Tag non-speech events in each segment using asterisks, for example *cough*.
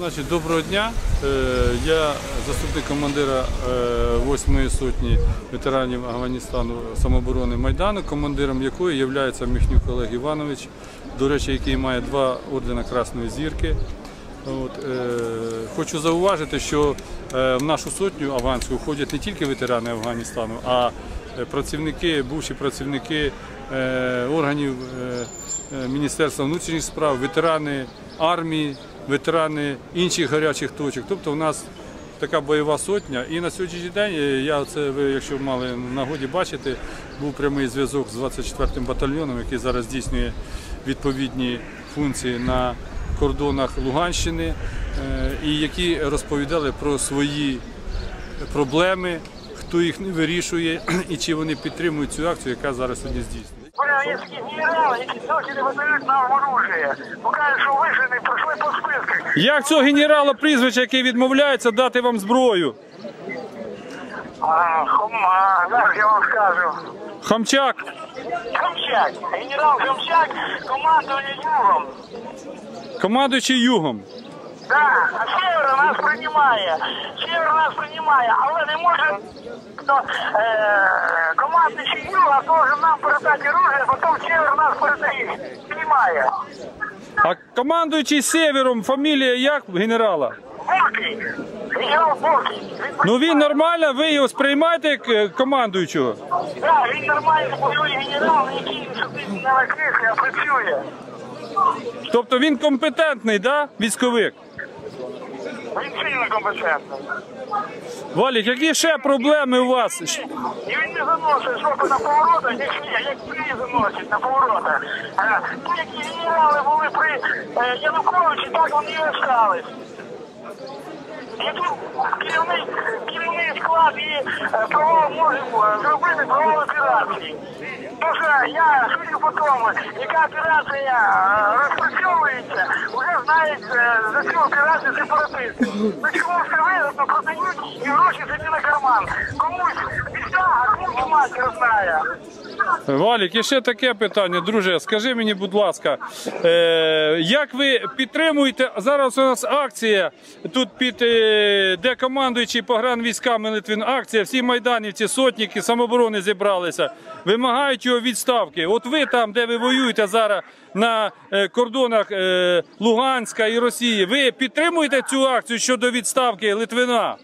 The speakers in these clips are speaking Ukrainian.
Значить, доброго дня. Е, Я заступник командира 8-ї сотні ветеранів Афганістану самооборони Майдану, командиром якої є Міхнюк Олег Іванович, до речі, який має два ордена Красної зірки. От, е, хочу зауважити, що е, в нашу сотню афганську входять не тільки ветерани Афганістану, а е, працівники, бувші працівники е, органів е, е, Міністерства внутрішніх справ, ветерани армії, ветерани інших гарячих точок. Тобто у нас така бойова сотня. І на сьогоднішній день, е, я це ви, якщо мали нагоді бачити, був прямий зв'язок з 24-м батальйоном, який зараз здійснює відповідні функції на кордонах Луганщини, е, і які розповідали про свої проблеми, хто їх не вирішує *clears throat* і чи вони підтримують цю акцію, яка зараз сьогодні здійснюється. Украинские генералы, які досі видають нам оружие. Бо кажуть, що вижені пройшли по списках. Як цього генерала прізвища, який відмовляється дати вам зброю? А, хума, зараз я вам скажу. Хамчак. Хамчак, генерал Хамчак, командування Югом. Командуючий югом. Да, а Север нас приймає. Север нас приймає, але не може то, е, командуючий Юга должен нам передати оружие, потім Север нас передає. Приймає. А командуючий севером, фамілія як генерала? Буркий. Генерал Буркий. Ну він нормально, ви його сприймаєте як е, командуючого? Да, він нормальний бойовий генерал, який сидить на кріслі, а працює. Тобто він компетентний, да? військовик? Він сильно компетентний. Валік, які ще проблеми у вас? І він не заносить жопи на поворотах, як ні, як плі заносить на поворотах. Ті, які генерали були при е, Януковичі, так вони і остались. Який керівний, керівний склад і е, провал може е, зробити провал операції. Тому я судю по тому, яка операція розпрацьовується, вже знають е, за цю операцію сепаратисти. Ну чому все вигодно продають і гроші собі на карман. Комусь після, а комусь матір знає. Валік, і ще таке питання, друже. Скажи мені, будь ласка, е, як ви підтримуєте зараз? У нас акція тут під е, де командуючий погранвійськами Литвин. Акція, всі майданівці, сотники, самооборони зібралися, вимагають його відставки. От ви там, де ви воюєте зараз на е, кордонах е, Луганська і Росії, ви підтримуєте цю акцію щодо відставки Литвина?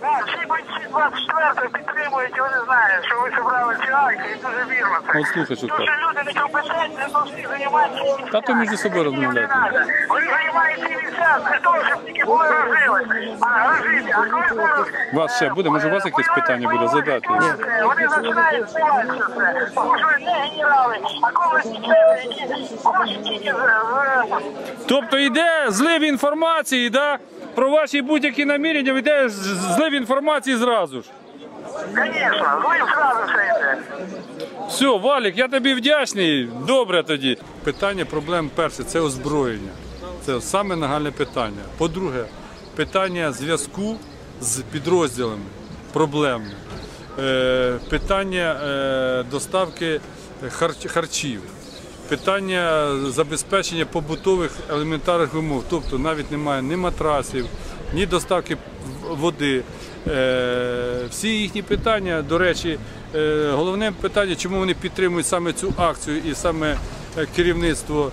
Так, всі бойці 24 підтримують, і вони знають, що ви зібрали ці акції, і дуже вірно це. От слухай, що Дуже скажу. люди некомпетентні, то всі займаються. Та то між собою розмовляйте. Вони займаються ці місця для того, щоб тільки були розжили. А розжиті. А коли зараз... Вас ще буде? Може, у вас якесь питання буде задати? Вони починають збивати це. Тому що не генерали, а колоснічети, які хочуть тільки з... з- Тобто йде злив інформації, да? Про ваші будь-які намірення йде злив інформації зразу ж. Звісно, злив зразу все йде. Все, Валік, я тобі вдячний. Добре тоді. Питання проблем перше це озброєння. Це саме нагальне питання. По-друге, питання зв'язку з підрозділами проблемне. Е, питання е, доставки харчів. Питання забезпечення побутових елементарних вимог, тобто навіть немає ні матрасів, ні доставки води. Е, Всі їхні питання, до речі, е, головне питання, чому вони підтримують саме цю акцію і саме е, керівництво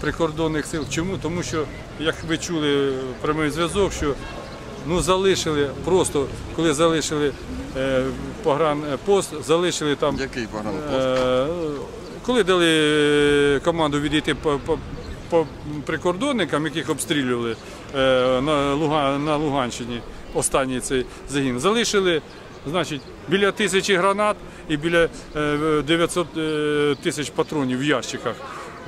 прикордонних сил. Чому? Тому що, як ви чули прямий зв'язок, що ну, залишили просто, коли залишили погранпост, залишили там. Який погранпост? Коли дали е, команду відійти по, по, по прикордонникам, яких обстрілювали е, на, Луга, на Луганщині, останній цей загін, залишили значить, біля тисячі гранат і біля е, 900 е, тисяч патронів в ящиках.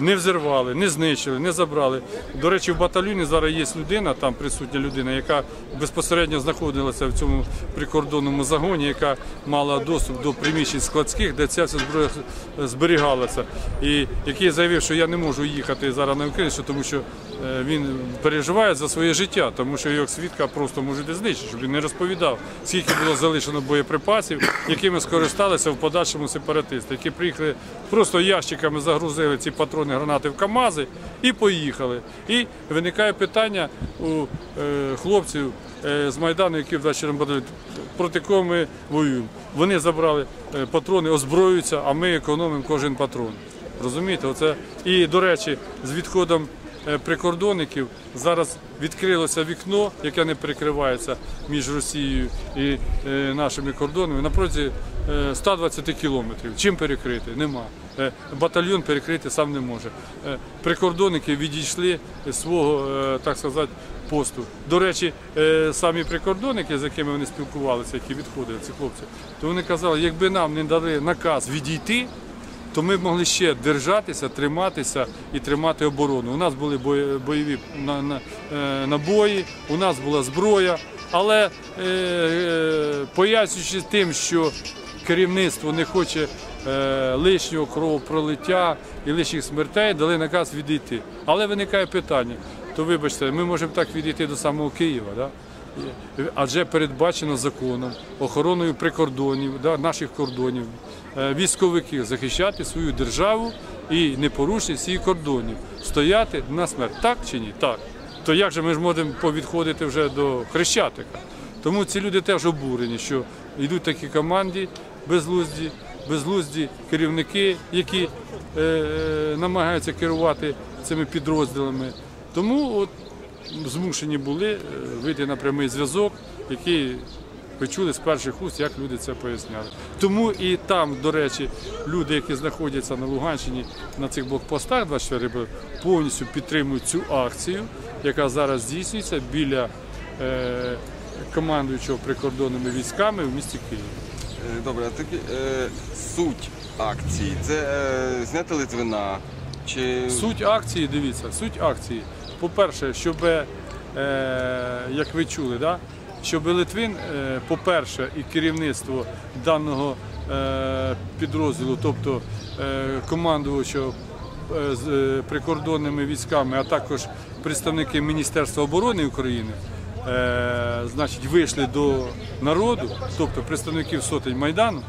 Не взірвали, не знищили, не забрали. До речі, в батальйоні зараз є людина, там присутня людина, яка безпосередньо знаходилася в цьому прикордонному загоні, яка мала доступ до приміщень складських, де ця вся зброя зберігалася. І який заявив, що я не можу їхати зараз на Україну, тому що е, він переживає за своє життя, тому що його свідка просто можуть знищити, щоб він не розповідав, скільки було залишено боєприпасів, якими скористалися в подальшому сепаратисти, які приїхали просто ящиками загрузили ці патрони гранати в КАМАЗи і поїхали. І виникає питання у е, хлопців е, з Майдану, які ввечері батальйон, проти кого ми воюємо. Вони забрали е, патрони, озброюються, а ми економимо кожен патрон. Розумієте, оце і до речі, з відходом прикордонників зараз відкрилося вікно, яке не перекривається між Росією і нашими кордонами на протязі е, 120 кілометрів. Чим перекрити? Нема. Е, Батальйон перекрити сам не може. Е, Прикордонники відійшли свого, е, так сказати, посту. До речі, е, самі прикордонники, з якими вони спілкувалися, які відходили, ці хлопці, то вони казали, якби нам не дали наказ відійти, то ми б могли ще держатися, триматися і тримати оборону. У нас були бойові на- на- е, набої, у нас була зброя, але е, е, пояснюючи тим, що керівництво не хоче е, лишнього кровопролиття і лишніх смертей, дали наказ відійти. Але виникає питання, то вибачте, ми можемо так відійти до самого Києва. Да? Адже передбачено законом, охороною прикордонів, да, наших кордонів, е, військовиків захищати свою державу і непорушність її кордонів, стояти на смерть. Так чи ні? Так. То як же ми ж можемо повідходити вже до Хрещатика? Тому ці люди теж обурені, що йдуть такі команди безглузді, безглузді керівники, які е, е, намагаються керувати цими підрозділами. Тому от змушені були е, вийти на прямий зв'язок, який ви чули з перших уст, як люди це поясняли. Тому і там, до речі, люди, які знаходяться на Луганщині на цих блокпостах 24 БР, повністю підтримують цю акцію, яка зараз здійснюється біля е, командуючого прикордонними військами в місті Києві. Е, Добре, а таки е, суть акції це е, зняти Литвина чи Суть акції, дивіться, суть акції. По-перше, щоб, е, як ви чули, да? щоб Литвин, е, по-перше, і керівництво даного е, підрозділу, тобто е, командувача е, з е, прикордонними військами, а також представники Міністерства оборони України, значить, вийшли до народу, тобто представників сотень Майдану,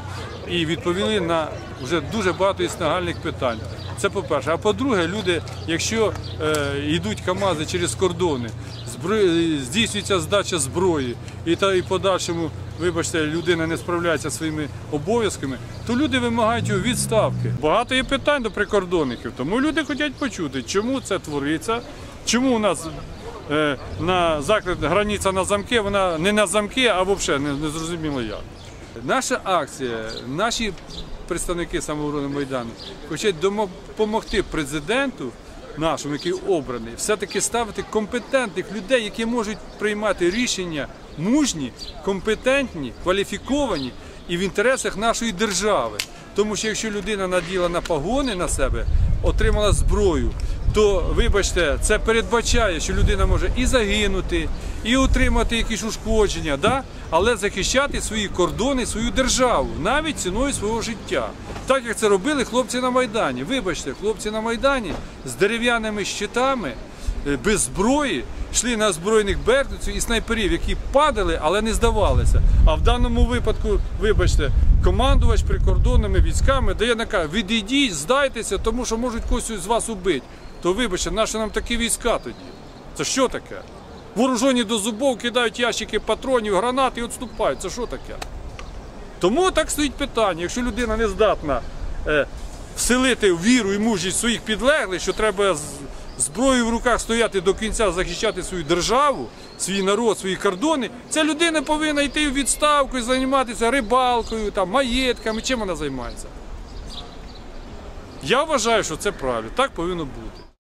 і відповіли на вже дуже багато із питань. Це по-перше. А по-друге, люди, якщо е, йдуть КАМАЗи через кордони, здійснюється здача зброї, і та і подальшому, вибачте, людина не справляється зі своїми обов'язками, то люди вимагають його відставки. Багато є питань до прикордонників, тому люди хочуть почути, чому це твориться, чому у нас е, на заклад границя на замки, вона не на замки, а взагалі не, не зрозуміло як. Наша акція, наші представники самооборони Майдану хочуть допомогти президенту нашому, який обраний, все-таки ставити компетентних людей, які можуть приймати рішення мужні, компетентні, кваліфіковані і в інтересах нашої держави. Тому що якщо людина наділа на погони на себе, отримала зброю, то вибачте, це передбачає, що людина може і загинути, і отримати якісь ушкодження, да? але захищати свої кордони, свою державу, навіть ціною свого життя. Так як це робили хлопці на Майдані. Вибачте, хлопці на Майдані з дерев'яними щитами, е, без зброї, йшли на озброєних беркутців і снайперів, які падали, але не здавалися. А в даному випадку, вибачте, командувач прикордонними військами дає наказ, відійдіть, здайтеся, тому що можуть когось з вас убити. То вибачте, наші нам такі війська тоді. Це що таке? Вооружені до зубов кидають ящики патронів, гранат і відступають. Це що таке? Тому так стоїть питання. Якщо людина не здатна е, вселити віру і мужність своїх підлеглих, що треба зброєю в руках стояти до кінця, захищати свою державу, свій народ, свої кордони, ця людина повинна йти в відставку і займатися рибалкою, там, маєтками. Чим вона займається? Я вважаю, що це правильно. Так повинно бути.